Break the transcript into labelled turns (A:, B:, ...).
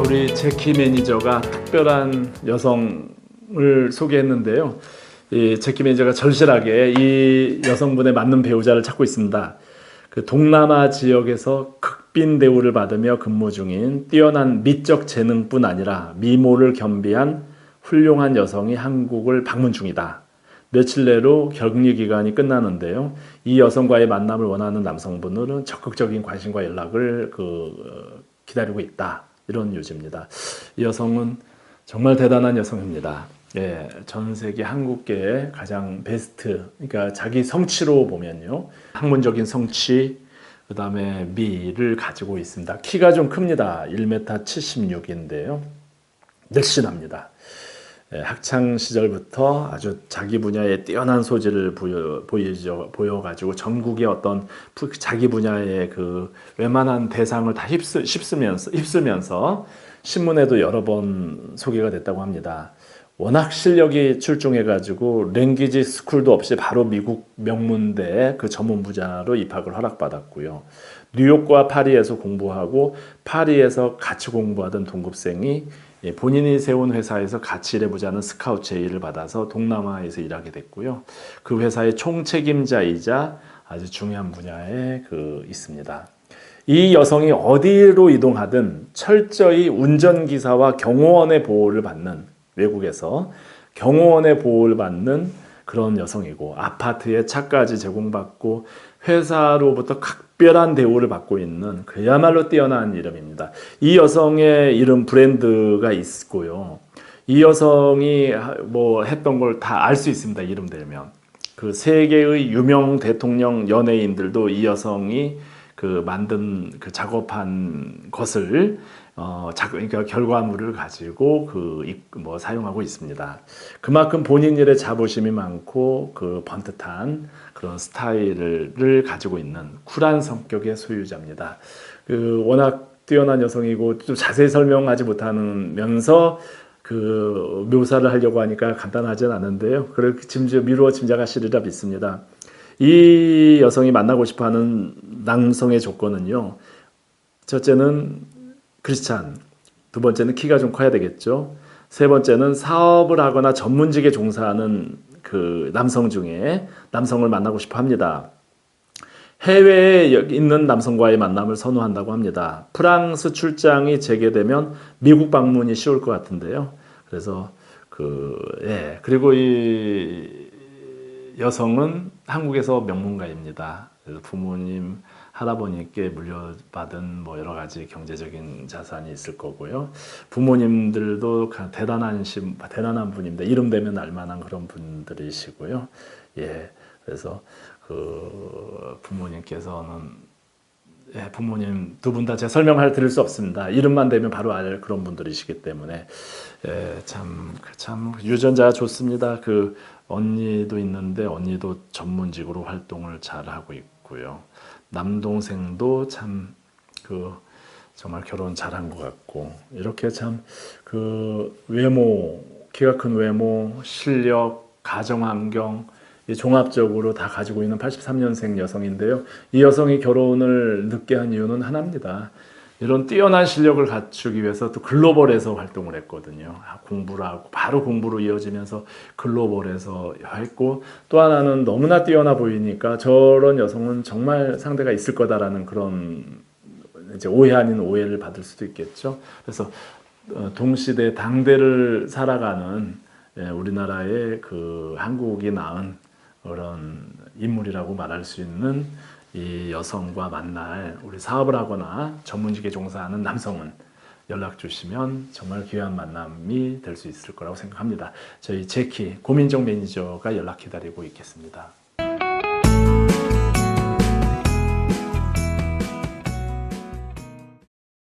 A: 우리 제키 매니저가 특별한 여성을 소개했는데요. 이 제키 매니저가 절실하게 이 여성분에 맞는 배우자를 찾고 있습니다. 그 동남아 지역에서 극빈 대우를 받으며 근무 중인 뛰어난 미적 재능뿐 아니라 미모를 겸비한 훌륭한 여성이 한국을 방문 중이다. 며칠 내로 격리 기간이 끝나는데요. 이 여성과의 만남을 원하는 남성분들은 적극적인 관심과 연락을 그 어, 기다리고 있다. 이런 요지입니다. 이 여성은 정말 대단한 여성입니다. 예, 전 세계 한국계의 가장 베스트, 그러니까 자기 성취로 보면요. 학문적인 성취, 그 다음에 미를 가지고 있습니다. 키가 좀 큽니다. 1m 76인데요. 늘씬합니다. 예, 학창 시절부터 아주 자기 분야에 뛰어난 소질을 보여 보여가지고 전국의 어떤 부- 자기 분야의 그 웬만한 대상을 다 휩쓸, 휩쓸면서 휩쓸면서 신문에도 여러 번 소개가 됐다고 합니다. 워낙 실력이 출중해가지고 랭귀지 스쿨도 없이 바로 미국 명문대 그 전문 부자로 입학을 허락받았고요. 뉴욕과 파리에서 공부하고 파리에서 같이 공부하던 동급생이 예, 본인이 세운 회사에서 같이 일해보자는 스카우트 제의를 받아서 동남아에서 일하게 됐고요. 그 회사의 총책임자이자 아주 중요한 분야에 그 있습니다. 이 여성이 어디로 이동하든 철저히 운전기사와 경호원의 보호를 받는 외국에서 경호원의 보호를 받는 그런 여성이고 아파트에 차까지 제공받고 회사로부터 각별한 대우를 받고 있는 그야말로 뛰어난 이름입니다. 이 여성의 이름 브랜드가 있고요. 이 여성이 뭐 했던 걸 다 알 수 있습니다. 이름 대면. 그 세계의 유명 대통령 연예인들도 이 여성이 그 만든 그 작업한 것을 어, 작, 그러니까 결과물을 가지고 그 뭐 사용하고 있습니다. 그만큼 본인 일에 자부심이 많고 그 번듯한 그런 스타일을 가지고 있는 쿨한 성격의 소유자입니다. 그 워낙 뛰어난 여성이고 좀 자세히 설명하지 못하면서 그 묘사를 하려고 하니까 간단하진 않은데요. 그렇게 짐작 미루어 짐작하시리라 믿습니다. 이 여성이 만나고 싶어하는 남성의 조건은요. 첫째는 크리스찬, 두 번째는 키가 좀 커야 되겠죠. 세 번째는 사업을 하거나 전문직에 종사하는 그 남성 중에 남성을 만나고 싶어 합니다. 해외에 있는 남성과의 만남을 선호한다고 합니다. 프랑스 출장이 재개되면 미국 방문이 쉬울 것 같은데요. 그래서 그, 예. 그리고 이 여성은 한국에서 명문가입니다. 부모님, 할아버님께 물려받은 뭐 여러 가지 경제적인 자산이 있을 거고요. 부모님들도 가- 대단한 신, 대단한 분입니다. 이름 되면 알만한 그런 분들이시고요. 예, 그래서 그 부모님께서는 예, 부모님 두 분 다 제가 설명할 드릴 수 없습니다. 이름만 되면 바로 알 그런 분들이시기 때문에 예, 참, 참 유전자 좋습니다. 그 언니도 있는데 언니도 전문직으로 활동을 잘 하고 있고요. 남동생도 참 그 정말 결혼 잘한 것 같고 이렇게 참 그 외모 키가 큰 외모 실력 가정 환경 이 종합적으로 다 가지고 있는 83년생 여성인데요. 이 여성이 결혼을 늦게 한 이유는 하나입니다. 이런 뛰어난 실력을 갖추기 위해서 또 글로벌에서 활동을 했거든요. 아, 공부를 하고 바로 공부로 이어지면서 글로벌에서 했고 또 하나는 너무나 뛰어나 보이니까 저런 여성은 정말 상대가 있을 거다라는 그런 이제 오해 아닌 오해를 받을 수도 있겠죠. 그래서 어, 동시대 당대를 살아가는 예, 우리나라의 그 한국이 낳은 그런 인물이라고 말할 수 있는 이 여성과 만날 우리 사업을 하거나 전문직에 종사하는 남성은 연락 주시면 정말 귀한 만남이 될 수 있을 거라고 생각합니다. 저희 제키 고민정 매니저가 연락 기다리고 있겠습니다.